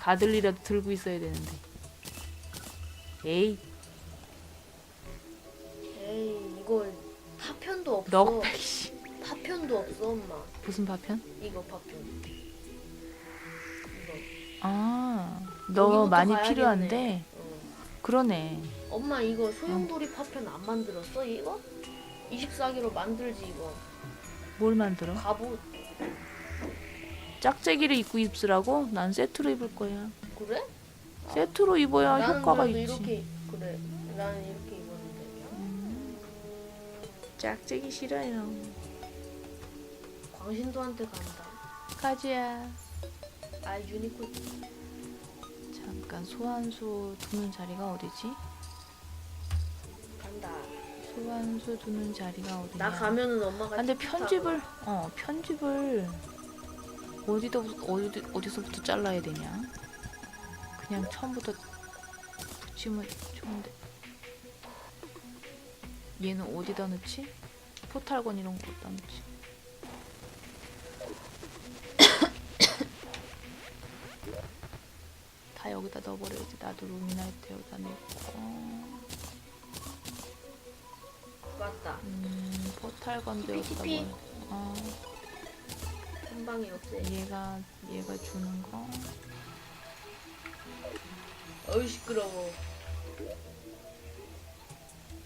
가들이라도 들고 있어야 되는데. 에이, 에이 이거 파편도 없어. 넉백 씨. 파편도 없어 엄마. 무슨 파편? 이거 파편. 이거. 아, 너 여기부터 많이 가야겠네. 필요한데. 어. 그러네. 엄마 이거 소용돌이 파편 안 만들었어 이거? 24기로 만들지 이거. 뭘 만들어? 갑옷 짝재기를 입고 입으라고? 난 세트로 입을 거야. 그래? 세트로 입어야 나는 효과가 그래도 있지. 이렇게 그래. 나는 이렇게 입었는데. 짝재기 싫어요. 광신도한테 간다. 가지야. 아 유니콘 잠깐 소환수 두는 자리가 어디지? 간다. 소환수 두는 자리가 어디냐? 나 가면은 엄마가. 아, 근데 편집을 어 편집을 어디다 어디 어디서부터 잘라야 되냐? 그냥 처음부터 붙이면 좋은데 얘는 어디다 넣지? 포탈건 이런 거 어디다 넣지? 다 여기다 넣어버려야지 나도 루미나이트 여기다 넣고 맞다. 음 포탈건도 여기다. 넣어 어. 한 방에 없애. 얘가 얘가 주는 거 어이 시끄러워.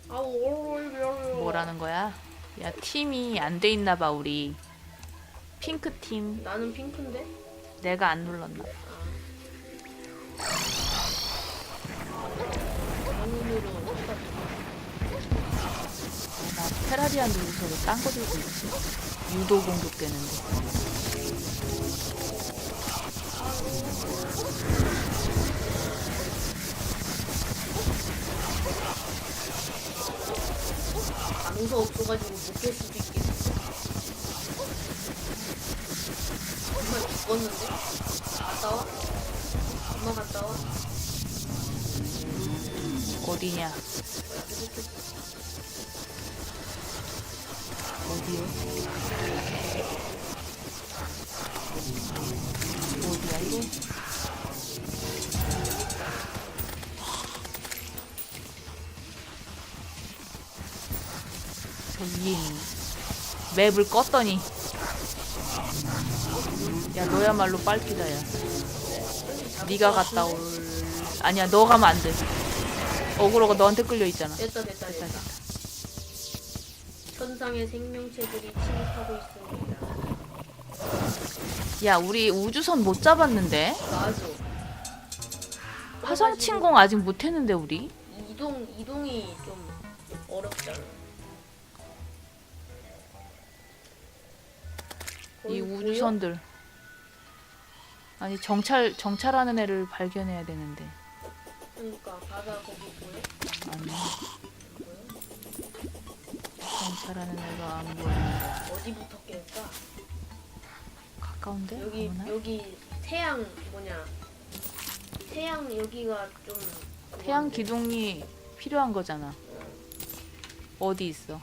아우 얼얼 뭐라는 거야? 야 팀이 안 돼 있나 봐 우리 핑크 팀 나는 핑크인데. 내가 안 눌렀나 봐. 방문으로 나 테라리안 누르서도 딴거 들고 있지 유도 공격되는데 방서 없어가지고 못할 수도 있겠어. 엄마 죽었는데? 갔다 와? 엄마 갔다 와? 어디냐 어디요? 어디야 이거? 저 위에 있네. 맵을 껐더니 야 너야말로 빨피다야 네가 갔다 올 아니야 너 가면 안돼 어그로가 너한테 끌려 있잖아 됐다 됐다 됐다, 천상의 생명체들이 침입하고 있습니다. 야 우리 우주선 못 잡았는데 맞아. 화성 침공 아직 못 했는데 우리 이동 이동이 좀 어렵잖아. 이? 우주선들 아니 정찰 정찰하는 애를 발견해야 되는데 그러니까 바다 거기 보여? 아니 정찰하는 애가 안 보이는데 어디부터 깰까? 가까운데 여기 가보나? 여기 태양 뭐냐? 태양 여기가 좀 태양 그건데. 기둥이 필요한 거잖아 어디 있어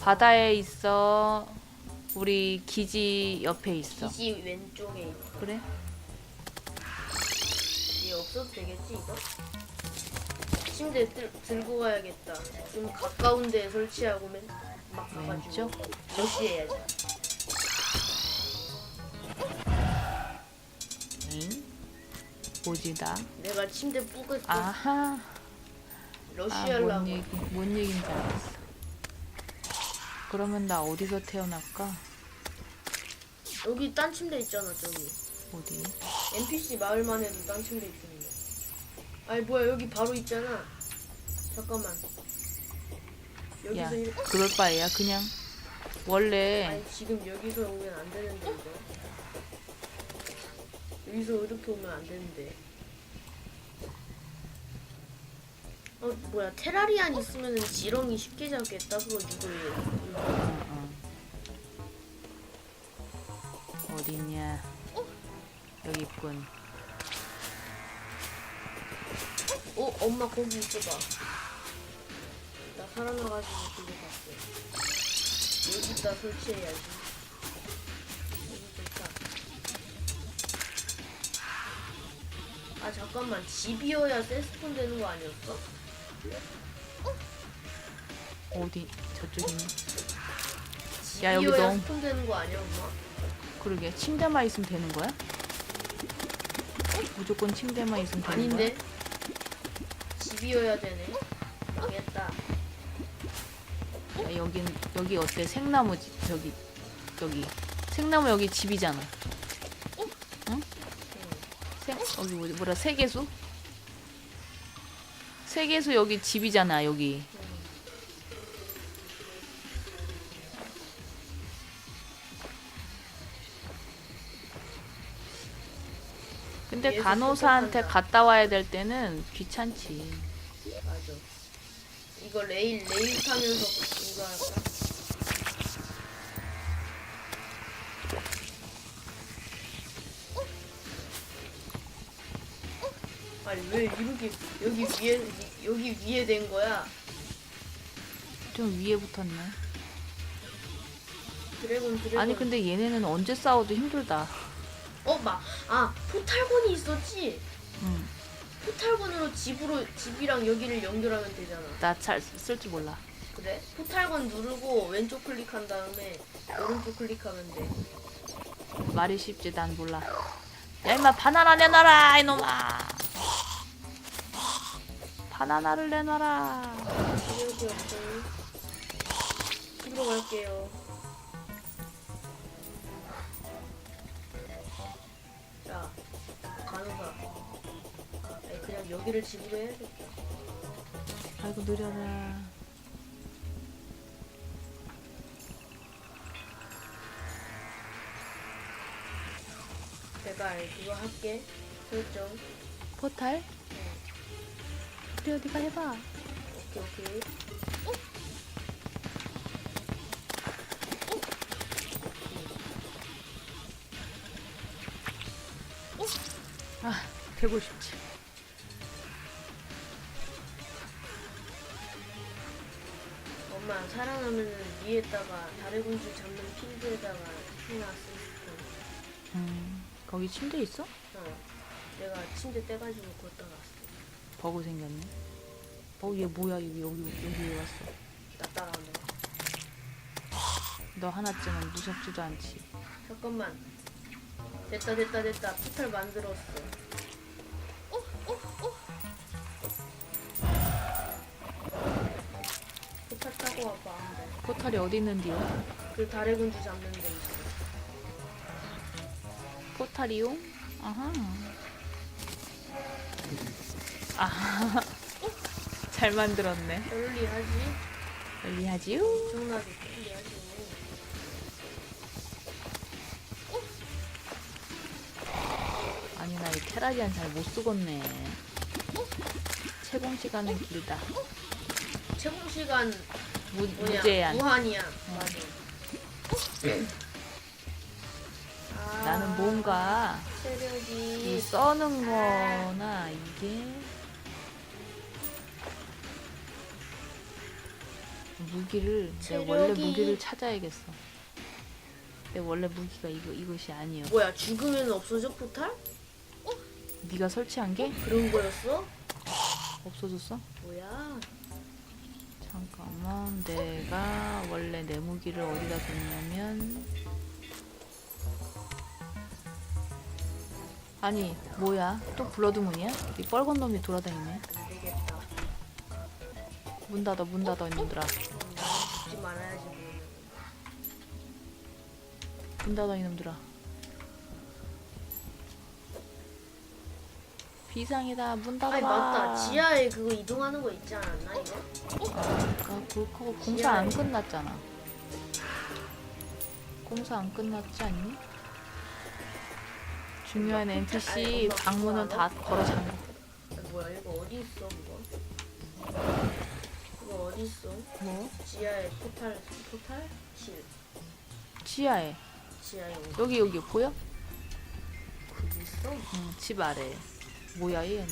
바다에 있어 우리 기지 옆에 있어 기지 왼쪽에 있어. 그래 얘 없어도 되겠지 이거? 침대 들, 들고 가야겠다. 좀 가까운 데에 설치하고 맨 막 가가지고 왼쪽? 러시해야지. 응? 뭐지다 내가 침대 뿌고 아하 러시하려고. 아뭔 얘기 뭔 얘기인지 알았어 그러면 나 어디서 태어날까 여기 딴 침대 있잖아 저기. 어디 NPC 마을만 해도 딴 침대 있던데. 아니 뭐야 여기 바로 있잖아. 잠깐만. 여기서 야 이렇게 그럴 바에야 그냥 원래 아니 지금 여기서 오면 안 되는데 이거. 여기서 이렇게 오면 안 되는데. 어 뭐야 테라리안 있으면은 지렁이 쉽게 잡겠다 그거 이거예요. 어, 어. 어디냐 여기 있군 어 엄마 거기 있어봐. 나 살아나가지고 그거 갔어. 여기다 설치해야지. 여기 좋다. 잠깐만 집이어야 세스폰 되는 거 아니었어? 어디 저쪽이네. 야, 여기 집이어야 너무- 스폰 되는 거 아니야 엄마? 그러게 침대만 있으면 되는 거야? 무조건 침대만 있으면 되는 거야? 아닌데 집이어야 되네 망했다 야, 여긴 여기 어때? 생나무 집 저기 여기 생나무 여기 집이잖아. 응? 생 여기 뭐, 뭐라 세계수? 세계수 여기 집이잖아 여기. 근데 간호사한테. 갔다 와야 될 때는 귀찮지. 맞아 이거 레일 레일 타면서 이거 할까? 아니 왜 이렇게 여기 위에 여기 위에 된 거야? 좀 위에 붙었네. 드래곤 드래곤 아니 근데 얘네는 언제 싸워도 힘들다. 어 막 아 포탈곤이 있었지? 응. 포탈곤으로 집으로 집이랑 여기를 연결하면 되잖아. 나 잘 쓸 줄 몰라. 그래? 포탈건 누르고 왼쪽 클릭한 다음에 오른쪽 클릭하면 돼. 말이 쉽지 난 몰라. 야 임마 바나나 내놔라 이놈아. 바나나를 내놔라. 여기 없어요. 집으로 갈게요. 자, 간호사. 여기를 집으로 해야겠다. 아이고 느려라. 내가 그거 할게. 설정. 포탈? 그래 어디가 해봐. 오케이, 오케이. 아 되고 싶지. 살아나면은 위에다가 다래군주 잡는 필드에다가 해놨어. 음 거기 침대 있어? 어. 내가 침대 떼가지고 걷다 놨어. 버그 생겼네. 어 얘 뭐야 여기 여기 여기 왜 왔어? 나 따라오네. 너 하나쯤은 무섭지도 않지. 잠깐만. 됐다 됐다 됐다. 포탈 만들었어. 포탈이 어디 있는데요? 그 다래군주 잡는 데 있어. 포탈이요? 아하. 아, 잘 만들었네. 편리하지? 편리하지요? 엄청나게 편리하지. 아니 나 이 테라리안 잘 못 쓰겠네. 채공 시간은 길다. 채공 시간 무? 무제한. 무한이야. 맞아. 아, 나는 뭔가 이 체력이 써는 거나 이게 무기를 내 원래 체력이- 무기를 찾아야겠어. 내 원래 무기가 이거 이것이 아니요. 뭐야? 죽으면 없어져 포탈? 네가 설치한 게 그런 거였어? 없어졌어? 뭐야? 잠깐만 내가 원래 내 무기를 어디다 뒀냐면 아니 뭐야 또 블러드문이야? 이 뻘건 놈이 돌아다니네. 문 닫아 문 닫아. 뭐. 문 닫아 이놈들아 비상이다 문 닫아라 아니 맞다. 지하에 그거 이동하는 거 있지 않았나 이거? 아, 그거 공사 안 끝났잖아 공사 안 끝났지 않니? 중요한 NPC 방문은 그거 다? 걸어 아, 뭐야 이거 어디 있어 그거? 이거 어디 있어? 뭐? 지하에 포탈 포탈 실 지하에 지하에 어디 여기 여기 보여? 있어? 응, 집 아래 뭐야 얘는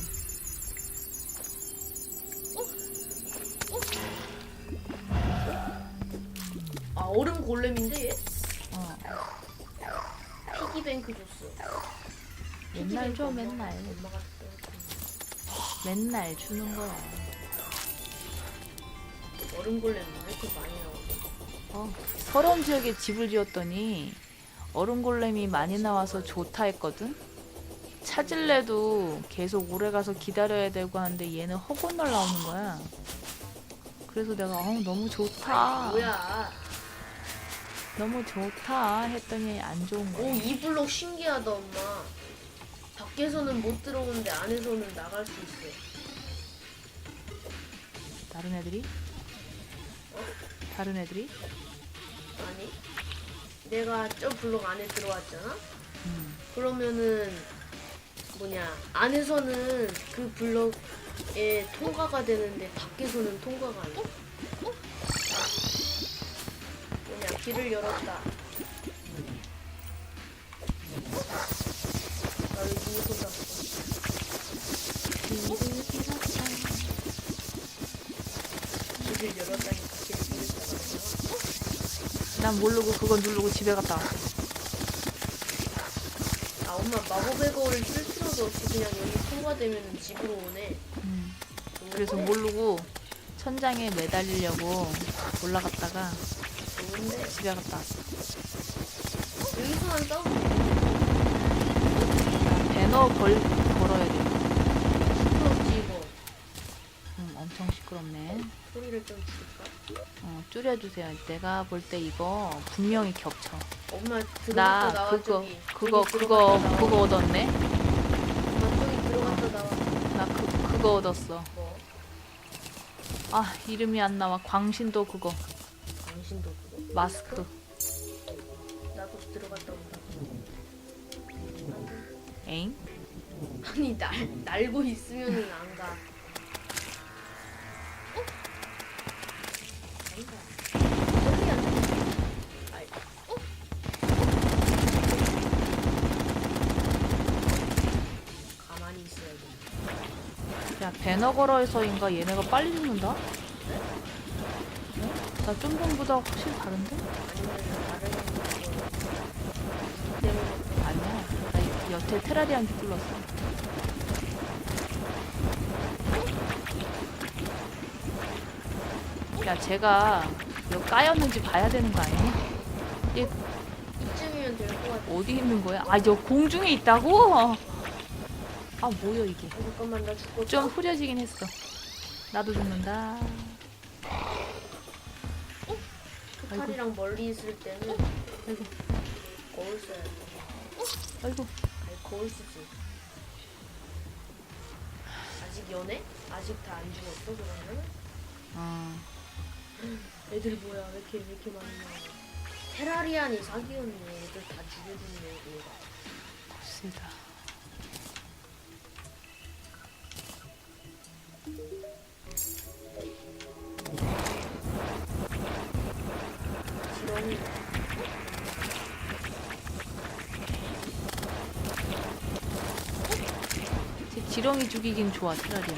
아 얼음 골렘인데 얘? 어, 피기뱅크 줬어. 맨날 줘 맨날 엄마가. 맨날 주는 거야. 얼음 골렘 왜 이렇게 많이 나오지? 어, 서러운 지역에 집을 지었더니 얼음 골렘이 많이 나와서 좋다 했거든. 찾을래도 계속 오래 가서 기다려야 되고 하는데 얘는 허건 날 나오는 거야. 그래서 내가 어, 너무 좋다. 뭐야? 너무 좋다 했더니 안 좋은 오, 거야. 이 블록 신기하다, 엄마. 밖에서는 못 들어오는데 안에서는 나갈 수 있어. 다른 애들이? 다른 애들이? 아니? 내가 저 블록 안에 들어왔잖아? 음. 그러면은 뭐냐 안에서는 그 블럭에 통과가 되는데 밖에서는 통과가 안 돼. 뭐냐 길을 열었다. 누구 손 잡고? 길을 열었다니까 길을 잃었다고 난 모르고 그건 누르고 집에 갔다 왔어. 아 엄마 마법의 거울을 쓸 필요도 없이 그냥 여기 통과되면 집으로 오네. 음. 그래서 모르고 천장에 매달리려고 올라갔다가 좋은데 집에 갔다 왔어. 여기서만 싸우면 배너 걸, 걸어야 돼. 시끄럽네. 소리를 좀 줄일까? 어, 줄여주세요. 내가 볼 때 이거 분명히 겹쳐. 엄마 들어갔다 나 나와 그거 저기. 그거 저기 그거 들어갔다 나와. 그거 얻었네. 엄마 저기 들어갔다 나와. 나 그, 그거 얻었어. 뭐? 아 이름이 안 나와. 광신도 그거 당신도 그거. 마스크. 나도 들어갔다 온다. 에잉? 아니 날 날고 있으면은 안 가. 걸어서인가 얘네가 빨리 죽는다? 어? 나좀 전보다 확실히 다른데? 아니야. 나 이- 여태 테라리한테 뚫렸어. 야 제가 여기 까였는지 봐야 되는 거 아니야? 얘 이쯤이면 될 것 같아. 어디 있는 거야? 아, 저 공중에 있다고? 아, 뭐야 이게? 어, 잠깐만 나 죽고 좀 흐려지긴 했어. 나도 죽는다. 토탈이랑 멀리 있을 때는 아이고, 거울 써야 돼. 아이고. 아니 거울 쓰지. 아직 연애? 아직 다 안 죽었어 그러면? 어, 애들 뭐야 왜 이렇게 왜 이렇게 많이 나와? 테라리안이 사기였네. 애들 다 죽여줬네 얘가. 글쎄다. 쟤 지렁이 죽이긴 좋아 트라리아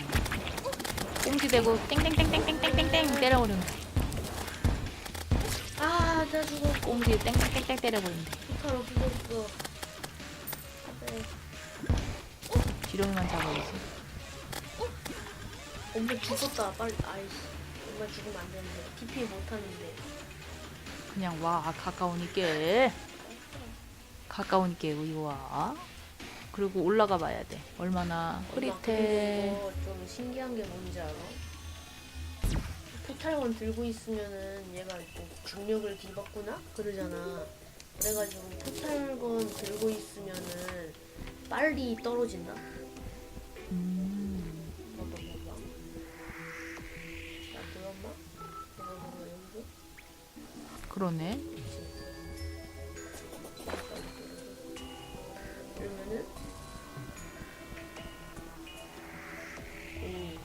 꽁지 대고 땡땡땡땡땡땡땡 때려버리면 아, 나 죽어. 꽁지 땡땡땡땡 때려버리면 돼 이탈 없어졌어. 네. 지렁이만 잡아야지 엄마 죽었다 빨리. 아이씨. 엄마 죽으면 안 되는데. TP 못 하는데. 그냥 와, 가까우니까. 가까우니까 여기 와. 그리고 올라가 봐야 돼. 얼마나 엄마, 흐릿해. 이거 좀 신기한 게 뭔지 알아? 포탈건 들고 있으면은 얘가 뭐 중력을 뒤바꾸나 그러잖아. 그래가지고 포탈건 들고 있으면은 빨리 떨어진다. 그러네. 그러면은 오.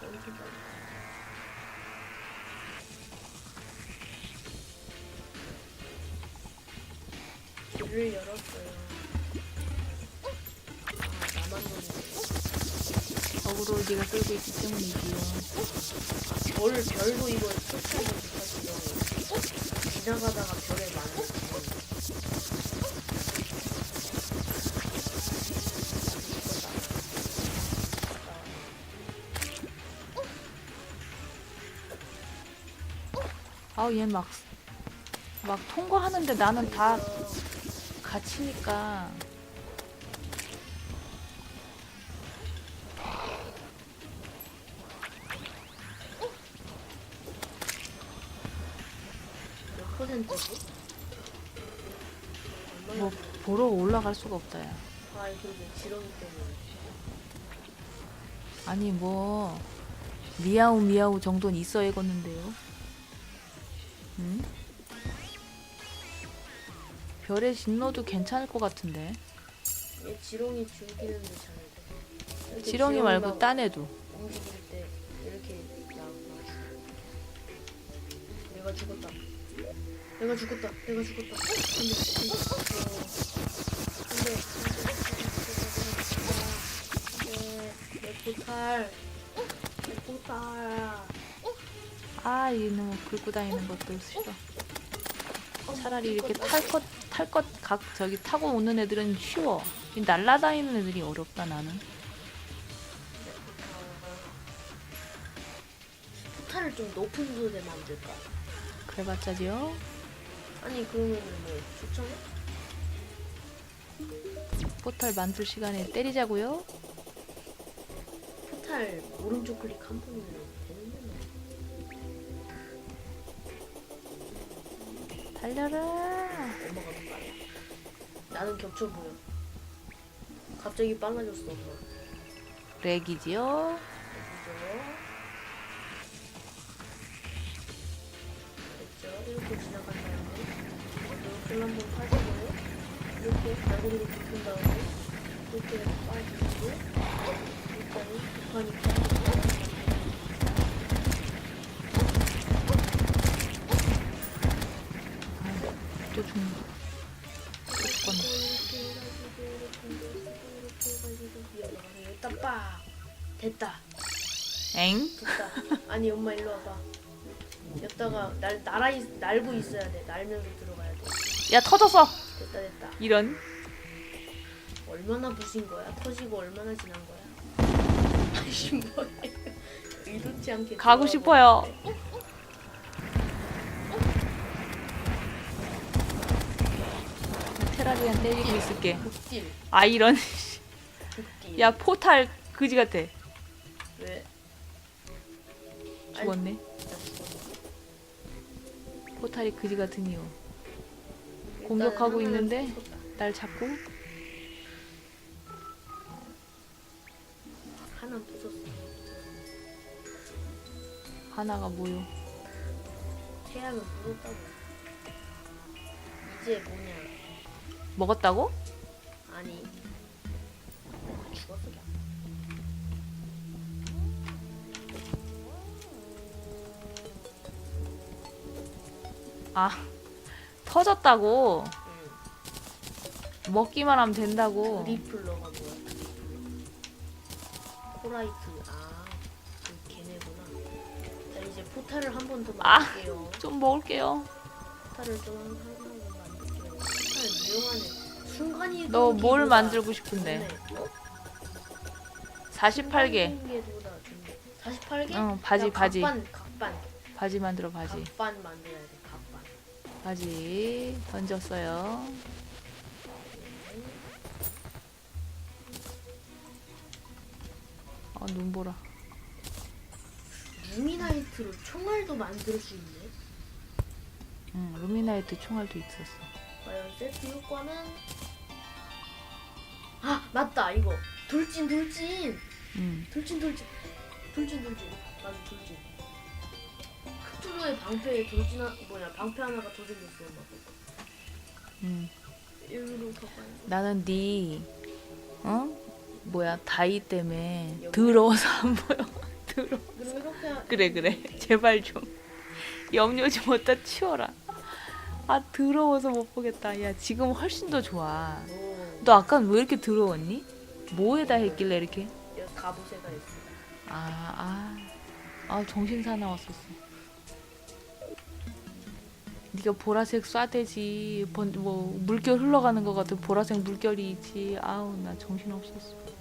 깜짝이야. 길을 열었어요. 아, 나만 보네. 더불어 네가 끌고 있기 때문이지요. 별, 별도 이걸 쫓아서 지나가다가 벽에 맞았어. 아우 얘 막 막 통과하는데 나는 다 갇히니까 뭐 보러 올라갈 수가 없다 야. 아 그러게 지렁이 때문에 아니 뭐 미야우 미야우 정도는 있어야겠는데요. 응? 별의 진로도 괜찮을 것 같은데. 얘 지렁이 죽이는데 잘 돼. 이렇게 지렁이 말고 막딴 애도. 움직일 때 이렇게 나와 내가 죽었다 내가 죽었다. 내가 죽었다. 안돼 안돼 내 포탈 내 포탈 아 이놈 긁고 다니는 것도 싫어. 차라리 이렇게 탈것탈것각 저기 타고 오는 애들은 쉬워. 이 날라다니는 애들이 어렵다 나는. 포탈을 좀 높은 곳에 만들까? 그래봤자지요 아니 그러면은 뭐 추천해? 포탈 만들 시간에 때리자고요 포탈 오른쪽 클릭 한 번이면 되는 거야 달려라 엄마가 더 빨라. 나는 겹쳐 보여. 갑자기 빨라졌어, 엄마. 렉이지요 그죠? 됐죠? 이렇게 지나간 다 글 한번 파주고요. 이렇게 갈고리를 긁은 다음에 이렇게 빠지고 일단은 북한이 빠지고 또 죽는다 또 죽었네 이렇게 해가지고 이렇게 이렇게 해가지고 이어나가서 여기다 빡! 됐다. 엥? 됐다. 아니 엄마 일로 와봐. 여기다가 날 날아 있, 날고 있어야 돼. 날면서 들어가 야 터졌어 됐다 됐다. 이런 얼마나 부신 거야? 터지고 얼마나 지난 거야? 아이씨 뭐해? 의도치 않게 가고 싶어요. 테라리안 때리고 있을게 극딜 아 이런 극딜. 야 포탈 그지 같아 왜? 죽었네. 포탈이 그지 같은 이유 공격하고 하나는 있는데? 부쉈다. 날 잡고 하나 부쉈어. 하나가 뭐요 태양은 부쉈다고. 이제 뭐냐? 먹었다고? 아니 죽었어 나. 아 터졌다고 응. 먹기만 하면 된다고 리플러가 뭐야? 코라이트 아 그 걔네구나. 자 이제 포탈을 한 번 더 아. 만들게요. 좀 먹을게요 포탈을 좀한번 만들게요. 포탈 유용하네. 순간이 너 뭘 만들고 싶은데 어? 48개 48개? 응 바지 바지 각반 각반 바지 만들어 바지 각반 만들어야 돼. 바지 던졌어요. 아 눈 보라. 루미나이트로 총알도 만들 수 있네. 응 루미나이트 총알도 있었어. 과연 세트 효과는? 아 맞다 이거. 돌진 돌진. 응. 돌진 돌진. 돌진 돌진. 맞아 돌진 크투루의 방패에 돌진 하, 뭐냐 방패 하나가 더 생겼어 응. 일로 더 가야 나는 네 어? 뭐야 다이 때문에 더러워서 안 보여. 더러 그럼 이렇게 하- 그래 그래. 제발 좀. 염려 좀 어디다 치워라. 아 더러워서 못 보겠다. 야 지금 훨씬 더 좋아. 오, 너 아까 왜 이렇게 더러웠니? 뭐에다 했길래 이렇게? 여기 갑옷에다 있어. 아, 아, 아 정신 사나웠었어. 네가 보라색 쏴대지, 번, 뭐 물결 흘러가는 것 같은 보라색 물결이 있지. 아우 나 정신 없었어.